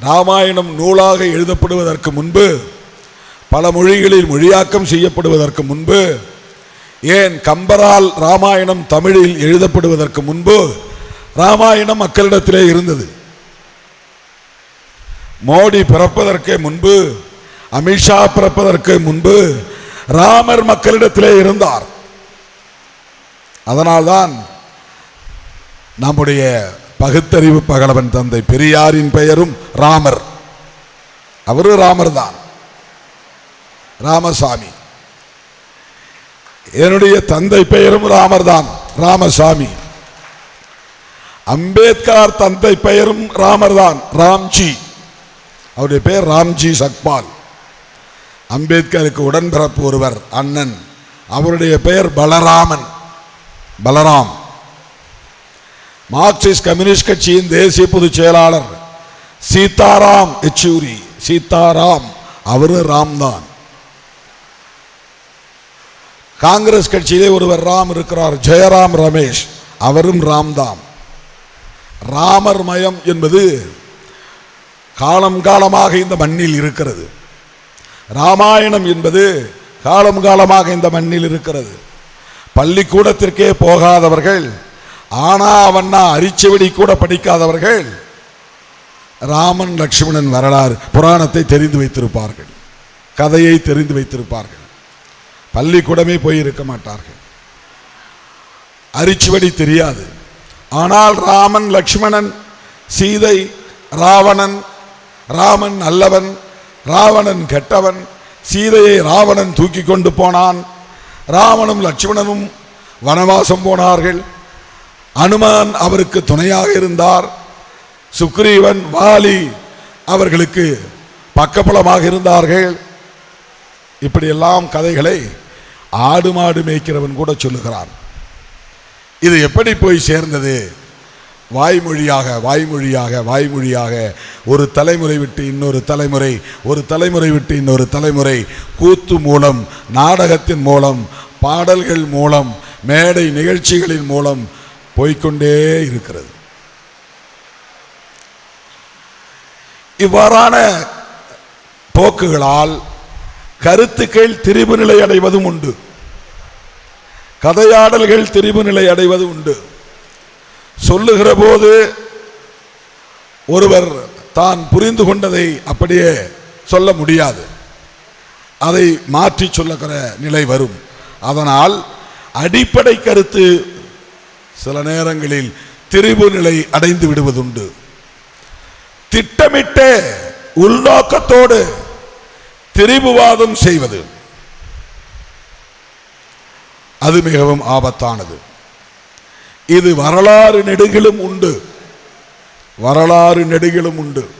ராமாயணம் நூலாக எழுதப்படுவதற்கு முன்பு பல மொழிகளில் மொழியாக்கம் செய்யப்படுவதற்கு முன்பு ஏன் கம்பரால் ராமாயணம் தமிழில் எழுதப்படுவதற்கு முன்பு ராமாயணம் மக்களிடத்திலே இருந்தது. மோடி பிறப்பதற்கு முன்பு அமித்ஷா பிறப்பதற்கு முன்பு ராமர் மக்களிடத்திலே இருந்தார். அதனால்தான் நம்முடைய பகுத்தறிவு பகலவன் தந்தை பெரியாரின் பெயரும் ராமர். அவரு ராமர் தான் ராமசாமி. என்னுடைய தந்தை பெயரும் ராமர் தான் ராமசாமி. அம்பேத்கர் தந்தை பெயரும் ராமர் தான் ராம்ஜி. அவருடைய பெயர் ராம்ஜி சக்பால். அம்பேத்கருக்கு உடன்பிறப்பு ஒருவர் அண்ணன். அவருடைய பெயர் பலராமன். பலராம். மார்க்சிஸ்ட் கம்யூனிஸ்ட் கட்சியின் தேசிய பொதுச் செயலாளர் சீதாராம் யெச்சூரி. சீதாராம் அவரு ராம்தான் காங்கிரஸ் கட்சியிலே ஒருவர் ராம் இருக்கிறார் ஜெயராம் ரமேஷ். அவரும் ராம்தாம் ராமர் மயம் என்பது காலம் காலமாக இந்த மண்ணில் இருக்கிறது. ராமாயணம் என்பது காலம் காலமாக இந்த மண்ணில் இருக்கிறது. பள்ளிக்கூடத்திற்கே போகாதவர்கள் ஆனா அவன்னா அரிச்சவடி கூட படிக்காதவர்கள் ராமன் லக்ஷ்மணன் வரலாறு புராணத்தை தெரிந்து வைத்திருப்பார்கள். கதையை தெரிந்து வைத்திருப்பார்கள். பள்ளிக்கூடமே போய் இருக்க மாட்டார்கள். அரிச்சுவடி தெரியாது. ஆனால் ராமன் லக்ஷ்மணன் சீதை ராவணன் ராமன் நல்லவன் ராவணன் கெட்டவன் சீதையை ராவணன் தூக்கி கொண்டு போனான். ராமனும் லட்சுமணனும் வனவாசம் போனார்கள். அனுமான் அவருக்கு துணையாக இருந்தார். சுக்ரீவன் வாலி அவர்களுக்கு பக்கபலமாக இருந்தார்கள். இப்படியெல்லாம் கதைகளை ஆடு மாடு மேய்க்கிறவன் கூட சொல்லுகிறான். இது எப்படி போய் சேர்ந்தது? வாய்மொழியாக வாய்மொழியாக வாய்மொழியாக ஒரு தலைமுறை விட்டு இன்னொரு தலைமுறை ஒரு தலைமுறை விட்டு இன்னொரு தலைமுறை. கூத்து மூலம் நாடகத்தின் மூலம் பாடல்கள் மூலம் மேடை நிகழ்ச்சிகளின் மூலம் போய்க்கொண்டே இருக்கிறது. இவ்வாறான போக்குகளால் கருத்துக்கள் திரிபு நிலை அடைவதும் உண்டு. கதையாடல்கள் திரிபு நிலை அடைவது உண்டு. சொல்லுகிற போது ஒருவர் தான் புரிந்து கொண்டதை அப்படியே சொல்ல முடியாது. அதை மாற்றி சொல்லுகிற நிலை வரும். அதனால் அடிப்படை கருத்து சில நேரங்களில் திரிபு நிலை அடைந்து விடுவதுண்டு. திட்டமிட்டு உள்நோக்கத்தோடு திரிபுவாதம் செய்வது அது மிகவும் ஆபத்தானது. இது வரலாறு நெடுகிலும் உண்டு. வரலாறு நெடுகிலும் உண்டு.